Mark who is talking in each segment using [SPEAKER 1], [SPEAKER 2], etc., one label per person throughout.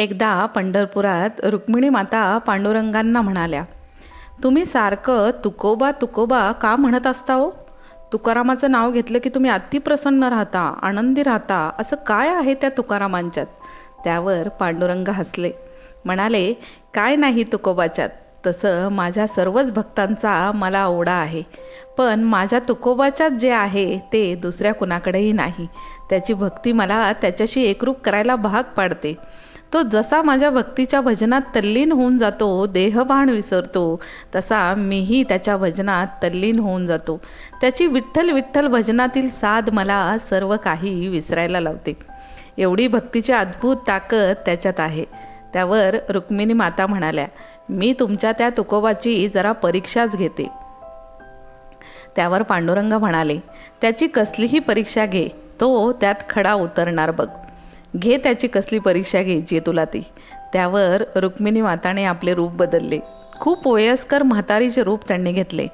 [SPEAKER 1] एकदा पंढरपुरात रुक्मिणी माता पांडुरंगांना म्हणाल्या तुम्ही सारखं तुकोबा तुकोबा का म्हणत असता हो? तुकारामाचं नाव घेतलं की तुम्ही अतिप्रसन्न राहता आनंदी राहता असं काय आहे त्या तुकारामांच्यात? त्यावर पांडुरंग हसले. म्हणाले काय नाही तुकोबाच्यात तसं माझ्या सर्वच भक्तांचा मला ओढा आहे पण माझ्या तुकोबाच्यात जे आहे ते दुसऱ्या कुणाकडेही नाही. त्याची भक्ती मला त्याच्याशी एकरूप करायला भाग पाडते. तो जसा माझ्या भक्तीच्या भजनात तल्लीन होऊन जातो देहभान विसरतो तसा मीही त्याच्या भजनात तल्लीन होऊन जातो. त्याची विठ्ठल विठ्ठल भजनातील साध मला सर्व काही विसरायला लावते. एवढी भक्तीची अद्भुत ताकद त्याच्यात आहे. त्यावर रुक्मिणी माता म्हणाल्या मी तुमच्या त्या तुकोबाची जरा परीक्षाच घेते. त्यावर पांडुरंग म्हणाले त्याची कसलीही परीक्षा घे तो त्यात खडा उतरणार बघ. घे त्याची कसली परीक्षा घ्यायची आहे तुला ती. त्यावर रुक्मिणी माताने आपले रूप बदलले. खूप वयस्कर म्हातारीचे रूप त्यांनी घेतले.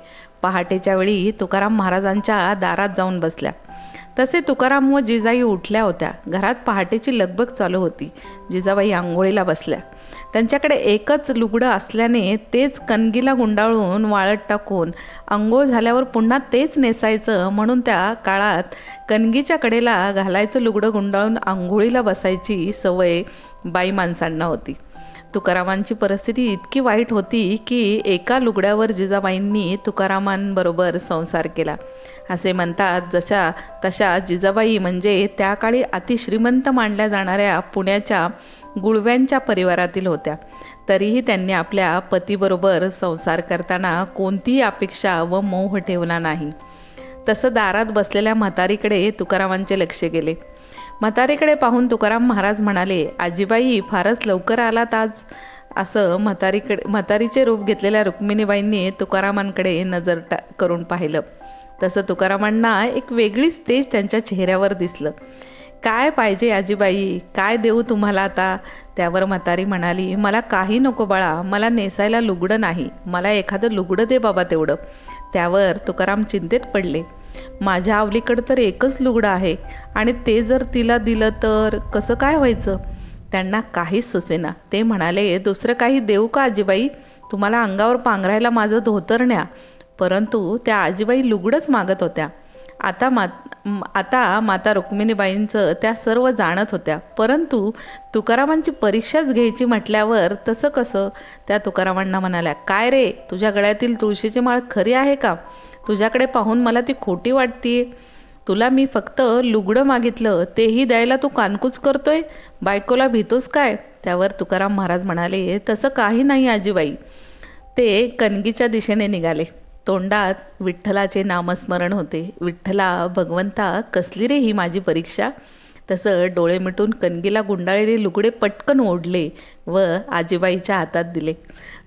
[SPEAKER 1] पहाटेच्या वेळी तुकाराम महाराजांच्या दारात जाऊन बसल्या. तसे तुकाराम व जिजाई उठल्या होत्या. घरात पहाटेची लगबग चालू होती. जिजाबाई आंघोळीला बसल्या. त्यांच्याकडे एकच लुगडं असल्याने तेच कणगीला गुंडाळून वाळत टाकून आंघोळ झाल्यावर पुन्हा तेच नेसायचं म्हणून त्या काळात कणगीच्या कडेला घालायचं लुगडं गुंडाळून आंघोळीला बसायची सवय बाई माणसांना होती. तुकारामांची परिस्थिती इतकी वाईट होती की एका लुगड्यावर जिजाबाईंनी तुकारामांबरोबर संसार केला. असे म्हणतात जशा तशा जिजाबाई म्हणजे त्या काळी अतिश्रीमंत मानल्या जाणाऱ्या पुण्याच्या गुळव्यांच्या परिवारातील होत्या. तरीही त्यांनी आपल्या पतीबरोबर संसार करताना कोणतीही अपेक्षा व मोह ठेवला नाही. तसं दारात बसलेल्या म्हातारीकडे तुकारामांचे लक्ष गेले. म्हातारीकडे पाहून तुकाराम महाराज म्हणाले आजीबाई फारच लवकर आलात आज. असं म्हातारीकडे म्हातारीचे रूप घेतलेल्या रुक्मिणीबाईंनी तुकारामांकडे नजर टा करून पाहिलं. तसं तुकारामांना एक वेगळीच तेज त्यांच्या चेहऱ्यावर दिसलं. काय पाहिजे आजीबाई? काय देऊ तुम्हाला आता? त्यावर म्हातारी म्हणाली मला काही नको बाळा मला नेसायला लुगडं नाही मला एखादं लुगडं दे बाबा तेवढं. त्यावर तुकाराम चिंतेत पडले. माझ्या आवलीकडं तर एकच लुगडं आहे. आणि ते जर तिला दिलं तर कसं काय व्हायचं? त्यांना काहीच सुचेना. ते म्हणाले दुसरं काही देऊ का आजीबाई? तुम्हाला अंगावर पांघरायला माझं धोतर न्या. परंतु त्या आजीबाई लुगडंच मागत होत्या. आता मा आता माता रुक्मिणीबाईंचं त्या सर्व जाणत होत्या. परंतु तुकारामांची परीक्षाच घ्यायची म्हटल्यावर तसं कसं? त्या तुकारामांना म्हणाल्या काय रे तुझ्या गळ्यातील तुळशीची माळ खरी आहे का? तुझ्याकडे पाहून मला ती खोटी वाटते तुला मी फक्त लुगडं मागितलं तेही द्यायला तू कानकूच करतोय? बायकोला भीतोस काय? त्यावर तुकाराम महाराज म्हणाले तसं काही नाही आजीबाई. ते कणगीच्या दिशेने निघाले. तोंडात विठ्ठलाचे नामस्मरण होते. विठ्ठला भगवंता कसली रे ही माझी परीक्षा? तसं डोळे मिटून कणगीला गुंडाळलेले लुगडे पटकन ओढले व आजीबाईच्या हातात दिले.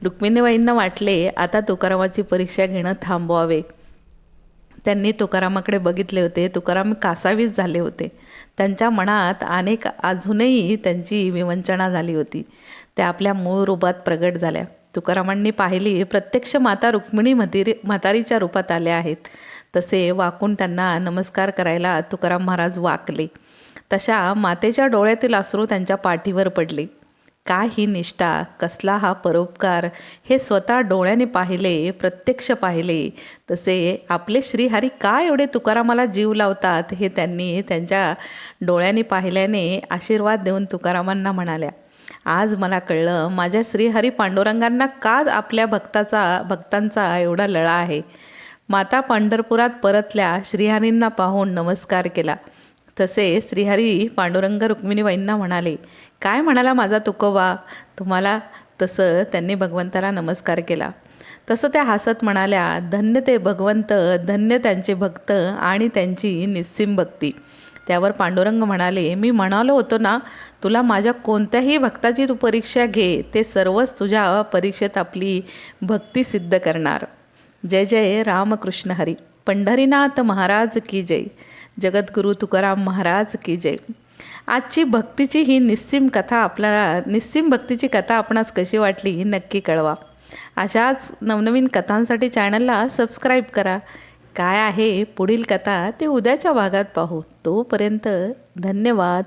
[SPEAKER 1] रुक्मिणीबाईंना वाटले आता तुकारामाची परीक्षा घेणं थांबवावे. त्यांनी तुकारामाकडे बघितले होते. तुकाराम कासावीस झाले होते. त्यांच्या मनात अनेक अजूनही त्यांची विवंचना झाली होती. त्या आपल्या मूळ रूपात प्रगट झाल्या. तुकारामांनी पाहिली प्रत्यक्ष माता रुक्मिणी म्हातारी म्हातारीच्या रूपात आल्या आहेत. तसे वाकून त्यांना नमस्कार करायला तुकाराम महाराज वाकले. तशा मातेच्या डोळ्यातील अश्रू त्यांच्या पाठीवर पडले. का ही निष्ठा कसला हा परोपकार? हे स्वतः डोळ्याने पाहिले प्रत्यक्ष पाहिले. तसे आपले श्रीहरी का एवढे तुकारामाला जीव लावतात हे त्यांनी त्यांच्या डोळ्याने पाहिल्याने आशीर्वाद देऊन तुकारामांना म्हणाल्या. आज मला कळलं माझ्या श्रीहरी पांडुरंगांना का आपल्या भक्ताचा भक्तांचा एवढा लळा आहे? माता पंढरपुरात परतल्या श्रीहरींना पाहून नमस्कार केला. तसे श्रीहरी पांडुरंग रुक्मिणीबाईंना म्हणाले काय म्हणाला माझा तुकोबा? तुम्हाला तसं त्यांनी भगवंताला नमस्कार केला. तसं त्या हसत म्हणाल्या धन्य ते भगवंत धन्य त्यांचे भक्त आणि त्यांची निस्सीम भक्ती. त्यावर पांडुरंग म्हणाले मी म्हणालो होतो ना तुला माझ्या कोणत्याही भक्ताची तू परीक्षा घे ते सर्वच तुझ्या परीक्षेत आपली भक्ती सिद्ध करणार. जय जय रामकृष्ण हरी. पंढरीनाथ महाराज की जय. जगद्गुरु तुकाराम महाराज की जय. आजची भक्तीची ही निस्सीम कथा आपल्याला निस्सीम भक्तीची कथा आपणास कशी वाटली नक्की कळवा. अशाच नवनवीन कथांसाठी चॅनलला सबस्क्राईब करा. काय आहे पुढील कथा ते उद्याच्या भागात पाहू. तोपर्यंत धन्यवाद.